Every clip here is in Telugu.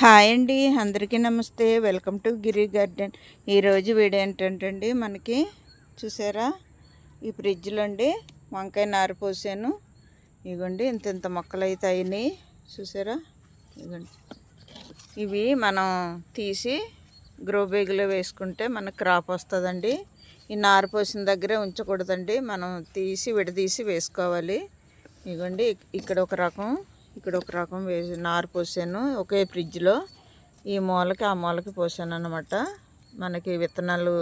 హాయ్ అండి అందరికీ నమస్తే. Welcome to Giri garden. ఈరోజు వీడియో ఏంటంటే మనకి చూసారా? ఈ ఫ్రిడ్జ్లో అండి వంకాయ నారు పోసాను. ఇగోండి ఇంత ఇంత మొక్కలు అయితే అయినాయి. చూసారా? ఇగోండి. ఇవి మనం తీసి గ్రో బ్యాగ్లో వేసుకుంటే మనకు క్రాప్ వస్తుందండి. ఈ నారు పోసిన దగ్గరే ఉంచకూడదండి. మనం తీసి విడదీసి వేసుకోవాలి. ఇగోండి ఇక్కడ ఒక రకం ఇక్కడ ఒక రకం వేసి నారు పోసాను ఒకే ఫ్రిడ్జ్లో. ఈ మూలకి ఆ మూలకి పోసాను అనమాట మనకి విత్తనాలు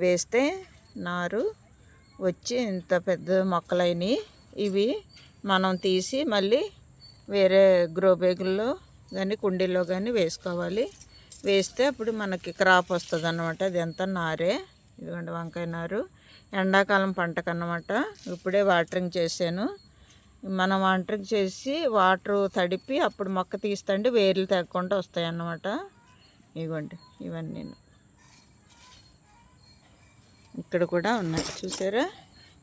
వేస్తే నారు వచ్చి ఇంత పెద్ద మొక్కలైనవి ఇవి మనం తీసి మళ్ళీ వేరే గ్రో బ్యాగుల్లో కానీ కుండీల్లో కానీ వేసుకోవాలి. వేస్తే అప్పుడు మనకి క్రాప్ వస్తుంది అనమాట అది ఎంత? నారే. ఇదిగోండి వంకాయ నారు. ఎండాకాలం పంటకు అన్నమాట ఇప్పుడే వాటరింగ్ చేశాను. మనం వాటరింగ్ చేసి వాటర్ తడిపి అప్పుడు మొక్క తీస్తండి వేర్లు తగ్గకుండా వస్తాయి అన్నమాట ఇవ్వండి ఇవన్నీ. ఇక్కడ కూడా ఉన్నాయి చూసారా?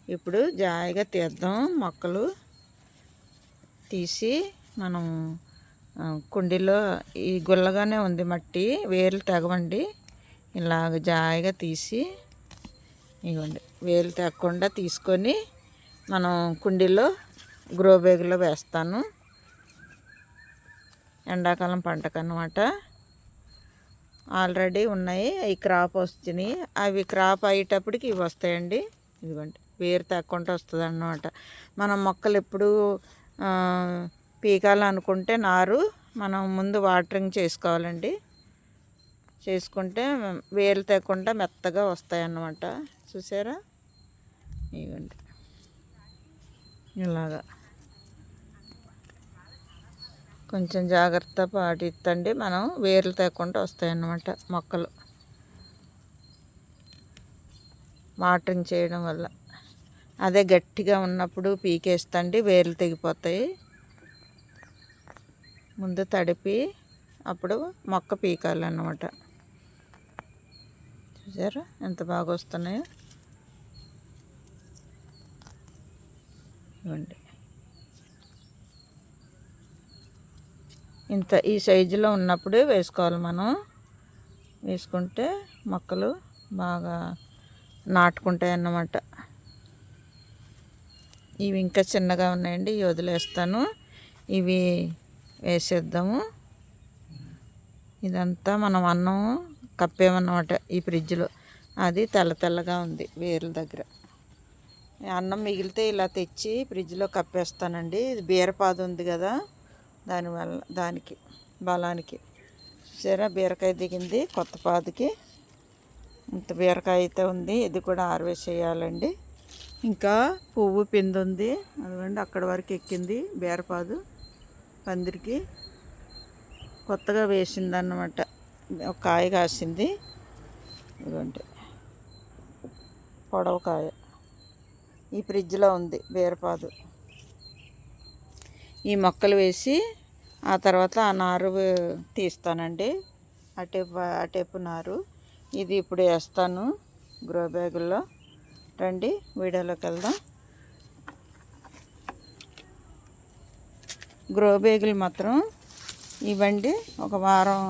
ఇప్పుడు జాయిగా తీద్దాం మొక్కలు. తీసి మనం కుండీలో ఈ గుల్లగానే ఉంది మట్టి వేర్లు తెగవండి. ఇలాగ జాయిగా తీసి ఇవ్వండి వేలు తెగకుండా తీసుకొని మనం కుండీలో గ్రో బ్యాగ్లో వేస్తాను. ఎండాకాలం పంటకన్నమాట ఆల్రెడీ ఉన్నాయి. అవి క్రాప్ వస్తున్నాయి. అవి క్రాప్ అయ్యేటప్పటికి ఇవి వస్తాయండి. ఇదిగోండి. వేరు తగ్గకుండా వస్తుంది అన్నమాట. మనం మొక్కలు ఎప్పుడు పీకాలనుకుంటే నారు. మనం ముందు వాటరింగ్ చేసుకోవాలండి. చేసుకుంటే వేలు తగ్గకుండా మెత్తగా వస్తాయి అన్నమాట. చూసారా? ఇవ్వండి ఇలాగా. కొంచెం జాగ్రత్త పాటిస్తండి మనం వేర్లు తేకుండా వస్తాయన్నమాట మొక్కలు. వాటరింగ్ చేయడం వల్ల. అదే గట్టిగా ఉన్నప్పుడు పీకేస్తండి వేర్లు తెగిపోతాయి. ముందు తడిపి అప్పుడు మొక్క పీకాలన్నమాట. చూసారా? ఎంత బాగా వస్తున్నాయో ఇవ్వండి. ఇంత ఈ సైజులో ఉన్నప్పుడే వేసుకోవాలి మనం. వేసుకుంటే మొక్కలు బాగా నాటుకుంటాయి అన్నమాట. ఇవి ఇంకా చిన్నగా ఉన్నాయండి ఇవి వదిలేస్తాను. ఇవి వేసేద్దాము. ఇదంతా మనం అన్నం కప్పేమన్నమాట ఈ ఫ్రిడ్జ్లో. అది తెల్ల తెల్లగా ఉంది బీరల దగ్గర. అన్నం మిగిలితే ఇలా తెచ్చి ఫ్రిడ్జ్లో కప్పేస్తానండి. ఇది బీరపాదు ఉంది కదా. దానివల్ల దానికి బలానికి. చూసారా బీరకాయ దిగింది కొత్త పాదుకి ఇంత బీరకాయ అయితే ఉంది ఇది కూడా ఆరవేసేయాలండి ఇంకా పువ్వు పిండి ఉంది అదిగోండి అక్కడ వరకు ఎక్కింది బీరపాదు పందిరికి. కొత్తగా వేసింది అన్నమాట ఒక కాయ కాసింది. ఇదిగోండి పొడవ కాయ. ఈ ఫ్రిడ్జ్లో ఉంది బీరపాదు. ఈ మొక్కలు వేసి ఆ తర్వాత ఆ నారు తీస్తానండి. అటేపు అటేపు నారు. ఇది ఇప్పుడు వేస్తాను గ్రో బ్యాగుల్లో. రండి వీడియోలోకి వెళ్దాం. గ్రో బ్యాగులు మాత్రం ఇవ్వండి. ఒక వారం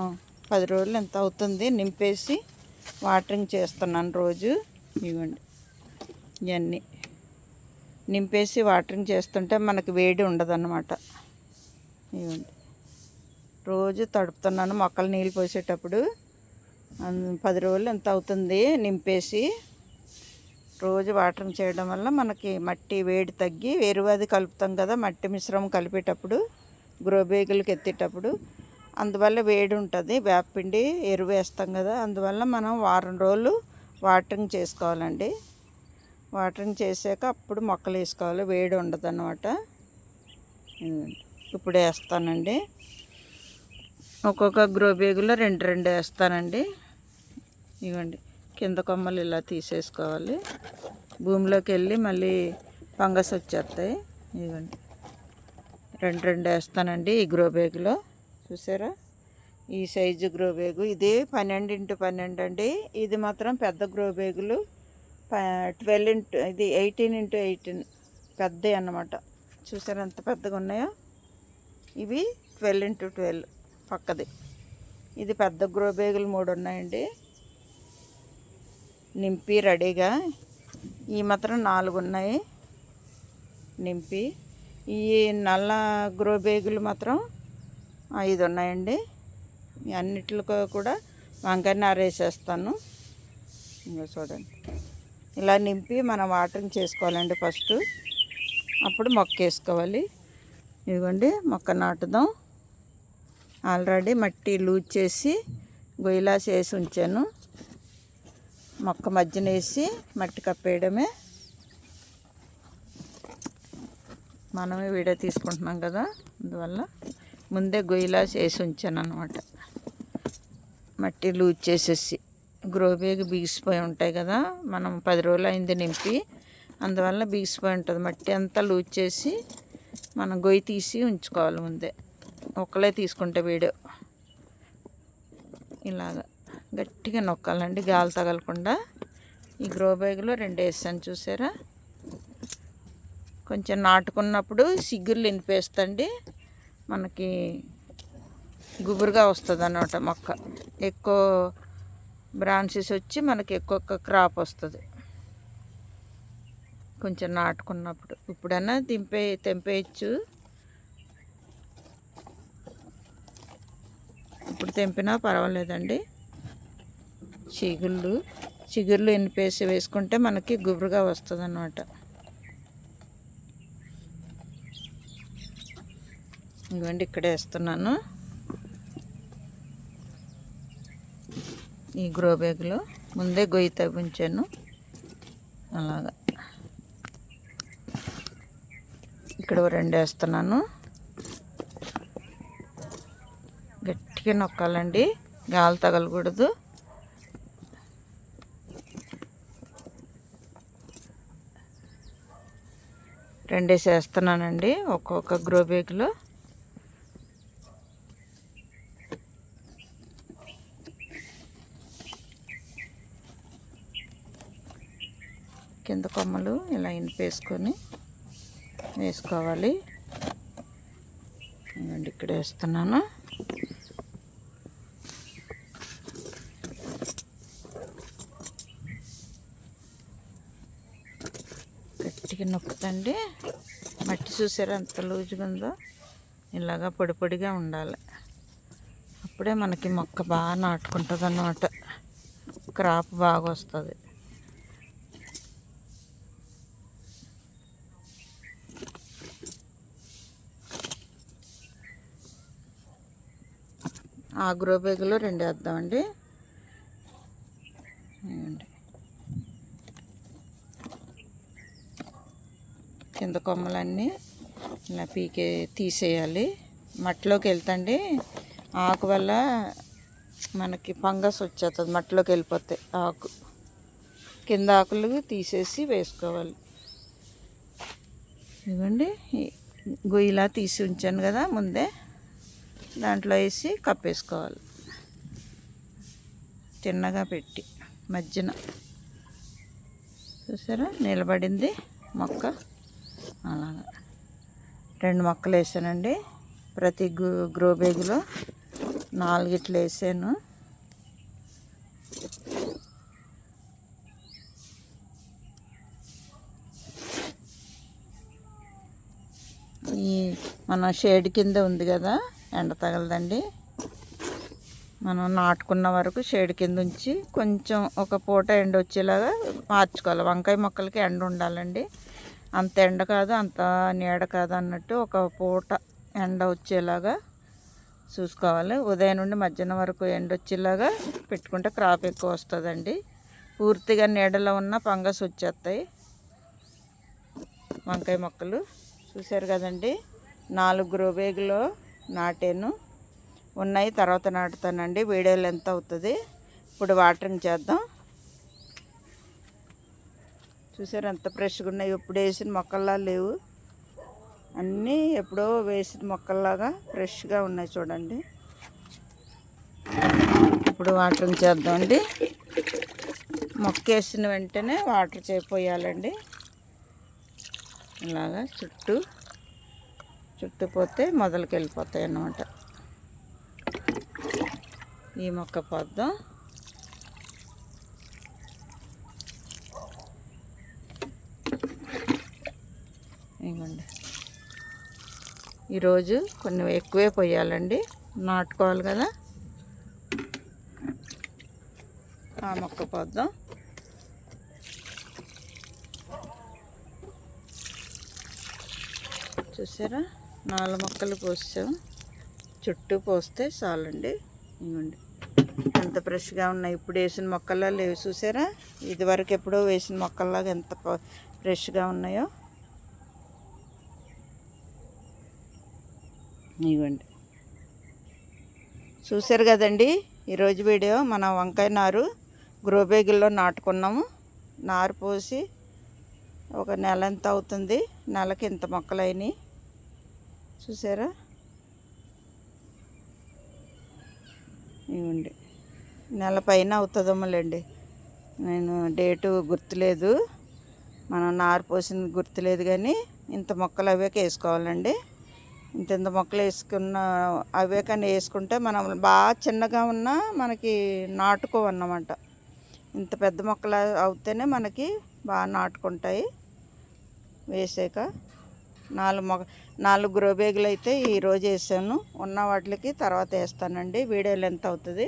పది రోజులు ఎంత అవుతుంది నింపేసి వాటరింగ్ చేస్తున్నాను రోజు. ఇవ్వండి. ఇవన్నీ. నింపేసి వాటరింగ్ చేస్తుంటే మనకి వేడి ఉండదన్నమాట. ఇవ్వండి. రోజు తడుపుతున్నాను మొక్కలు నీళ్ళు పోసేటప్పుడు. పది రోజులు ఎంత అవుతుంది నింపేసి రోజు వాటరింగ్ చేయడం వల్ల మనకి మట్టి వేడి తగ్గి ఎరువు కలుపుతాం కదా మట్టి మిశ్రమం కలిపేటప్పుడు గ్రోబేగులకి ఎత్తేటప్పుడు. అందువల్ల వేడి ఉంటుంది వేపపిండి ఎరువు వేస్తాం కదా అందువల్ల మనం వారం రోజులు వాటరింగ్ చేసుకోవాలండి. వాటర్ని చేసాక అప్పుడు మొక్కలు వేసుకోవాలి. వేడి ఉండదు అనమాట ఇప్పుడు వేస్తానండి. ఒక్కొక్క గ్రో బ్యాగులో రెండు రెండు వేస్తానండి. ఇవ్వండి. కింద కొమ్మలు ఇలా తీసేసుకోవాలి. భూమిలోకి వెళ్ళి మళ్ళీ ఫంగస్ వచ్చేస్తాయి. ఇవ్వండి. రెండు రెండు వేస్తానండి ఈ గ్రో బ్యాగులో చూసారా? ఈ సైజు గ్రో బ్యాగు ఇది పన్నెండు ఇంటూ పన్నెండు అండి. ఇది మాత్రం పెద్ద గ్రో బ్యాగులు ట్వెల్వ్ ఇంటూ ఇది ఎయిటీన్ ఇంటూ ఎయిటీన్ పెద్దవి అన్నమాట. చూసారు ఎంత పెద్దగా ఉన్నాయో? ఇవి ట్వెల్వ్ ఇంటూ ట్వెల్వ్ పక్కది. ఇది పెద్ద గ్రో బేగులు మూడు ఉన్నాయండి. నింపి రెడీగా. ఈ మాత్రం నాలుగు ఉన్నాయి. నింపి. ఈ నల్ల గ్రో బేగులు మాత్రం ఐదు ఉన్నాయండి. అన్నిటిలో కూడా వంకాయ నారేసేస్తాను. ఇంకా చూడండి. ఇలా నింపి మనం వాటరింగ్ చేసుకోవాలండి ఫస్ట్. అప్పుడు మొక్క వేసుకోవాలి ఇదిగోండి మొక్క నాటుదాం. ఆల్రెడీ మట్టి లూజ్ చేసి గొయ్యిలాస్ వేసి ఉంచాను. మొక్క మధ్యన వేసి మట్టి కప్పేయడమే. మనమే వీడియో తీసుకుంటున్నాం కదా అందువల్ల ముందే గొయ్యిలాస్ వేసి ఉంచాను అనమాట మట్టి లూజ్ చేసేసి. గ్రోబేగి బిగిసిపోయి ఉంటాయి కదా మనం పది రోజులు అయింది నింపి అందువల్ల బిగిసిపోయి ఉంటుంది. మట్టి అంతా లూజ్ చేసి మనం గొయ్యి తీసి ఉంచుకోవాలి ముందే. ఒక్కలే తీసుకుంటే వీడియో ఇలాగా గట్టిగా నొక్కాలండి గాలి తగలకుండా. ఈ గ్రో బ్యాగ్లో రెండు వేసాను చూసారా? కొంచెం నాటుకున్నప్పుడు సిగ్గులు నింపేస్తండి మనకి గుబురుగా వస్తుంది అన్నమాట మొక్క. ఎక్కువ బ్రాంచెస్ వచ్చి మనకి ఎక్కువ క్రాప్ వస్తుంది. కొంచెం నాటుకున్నప్పుడు. ఇప్పుడన్నా దింపే తెంపేయచ్చు. ఇప్పుడు తెంపినా పర్వాలేదండి. చిగుళ్ళు చిగుళ్ళు ఎన్నిపేసి వేసుకుంటే మనకి గుబురుగా వస్తుంది అన్నమాట ఇవ్వండి ఇక్కడే వేస్తున్నాను. ఈ గ్రో బ్యాగ్లో ముందే గొయ్యి తవ్వించాను. అలాగా. ఇక్కడ రెండు వేస్తున్నాను. గట్టిగా నొక్కాలండి. గాలి తగలకూడదు. రెండేసి వేస్తున్నానండి ఒక్కొక్క గ్రో బ్యాగ్లో. కింద కొమ్మలు ఇలా ఇనిపేసుకొని వేసుకోవాలి. ఇక్కడ వేస్తున్నాను. గట్టిగా నొక్కుతండి. మట్టి చూసారా ఎంత లూజుగా ఉందో? ఇలాగా పొడి పొడిగా ఉండాలి. అప్పుడే మనకి మొక్క బాగా నాటుకుంటుంది అన్నమాట క్రాప్ బాగా వస్తుంది. ఆ గ్రో బ్యాగులో రెండు వేద్దామండి. కింద కొమ్మలన్నీ ఇలా పీకే తీసేయాలి. మట్టిలోకి వెళ్తండి. ఆకు వల్ల మనకి ఫంగస్ వచ్చేస్తుంది మట్టిలోకి వెళ్ళిపోతే ఆకు. కింద ఆకులు తీసేసి వేసుకోవాలి. ఇవ్వండి. ఈ గొయ్యిలా తీసి ఉంచాను కదా ముందే. దాంట్లో వేసి కప్పేసుకోవాలి. తిన్నగా పెట్టి మధ్యన చూసారా? నిలబడింది మొక్క. అలాగా. రెండు మొక్కలు వేసానండి. ప్రతి గ్రో గ్రో బ్యాగులో నాలుగిట్లు వేసాను. ఈ మన షేడ్ కింద ఉంది కదా? ఎండ తగలదండి. మనం నాటుకున్న వరకు షేడ్ కింద ఉంచి కొంచెం ఒక పూట ఎండ వచ్చేలాగా మార్చుకోవాలి. వంకాయ మొక్కలకి ఎండ ఉండాలండి. అంత ఎండ కాదు అంత నీడ కాదు అన్నట్టు ఒక పూట ఎండ వచ్చేలాగా చూసుకోవాలి. ఉదయం నుండి మధ్యాహ్నం వరకు ఎండ వచ్చేలాగా పెట్టుకుంటే క్రాప్ ఎక్కువ వస్తుందండి. పూర్తిగా నీడలో ఉన్న ఫంగస్ వచ్చేస్తాయి. వంకాయ మొక్కలు చూశారు కదండి. నాలుగు గ్రో గ్రోబేగులో నాటాను. ఉన్నాయి తర్వాత నాటుతానండి. వీడియోలు ఎంత అవుతుంది. ఇప్పుడు వాటరింగ్ చేద్దాం. చూసారు ఎంత ఫ్రెష్గా ఉన్నాయి. ఎప్పుడు వేసిన మొక్కల్లా లేవు. అన్నీ ఎప్పుడో వేసిన మొక్కల్లాగా ఫ్రెష్గా ఉన్నాయి చూడండి. ఇప్పుడు వాటరింగ్ చేద్దామండి మొక్క వేసిన వెంటనే వాటర్ చేపోయాలండి ఇలాగా చుట్టూ చుట్టుపోతే మొదలుకి వెళ్ళిపోతాయి అన్నమాట. ఈ మొక్క పొద్దాం. ఇవ్వండి ఈరోజు కొన్ని ఎక్కువే పోయాలండి. నాటుకోవాలి కదా. ఆ మొక్క పోద్దాం. చూసారా? నాలుగు మొక్కలు పోసాం. చుట్టూ పోస్తే చాలండి. ఇవ్వండి. ఎంత ఫ్రెష్గా ఉన్నాయి. ఇప్పుడు వేసిన మొక్కల్లో లేవు. చూసారా? ఇదివరకు ఎప్పుడో వేసిన మొక్కల్లాగా ఎంత ఫ్రెష్గా ఉన్నాయో. ఇవ్వండి. చూశారు కదండి? ఈరోజు వీడియో మన వంకాయ నారు గ్రో బ్యాగుల్లో నాటుకున్నాము. నారు పోసి ఒక నెల ఎంత అవుతుంది? నెలకి ఇంత మొక్కలు అయినాయి. చూసారా? ఇవ్వండి. నెల పైన అవుతుందమ్మలేండి. నేను డేటు గుర్తులేదు. మనం నారు పోసింది గుర్తులేదు కానీ ఇంత మొక్కలు అవే వేసుకోవాలండి. ఇంత ఇంత మొక్కలు వేసుకున్న అవే కానీ వేసుకుంటే మనం బాగా చిన్నగా ఉన్నా మనకి నాటుకోవన్నమాట ఇంత పెద్ద మొక్కలు అవుతేనే మనకి బాగా నాటుకుంటాయి. వేసాక నాలుగు మొక్క నాలుగు గ్రో బ్యాగులు అయితే ఈరోజు వేసాను. ఉన్న వాటికి తర్వాత వేస్తానండి. వీడియోలు ఎంత అవుతుంది.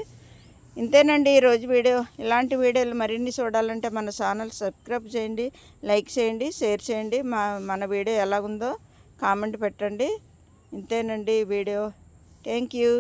ఇంతేనండి ఈరోజు వీడియో. ఇలాంటి వీడియోలు మరిన్ని చూడాలంటే మన ఛానల్ సబ్స్క్రైబ్ చేయండి లైక్ చేయండి షేర్ చేయండి. మా మన వీడియో ఎలాగుందో కామెంట్ పెట్టండి. ఇంతేనండి వీడియో. Thank you.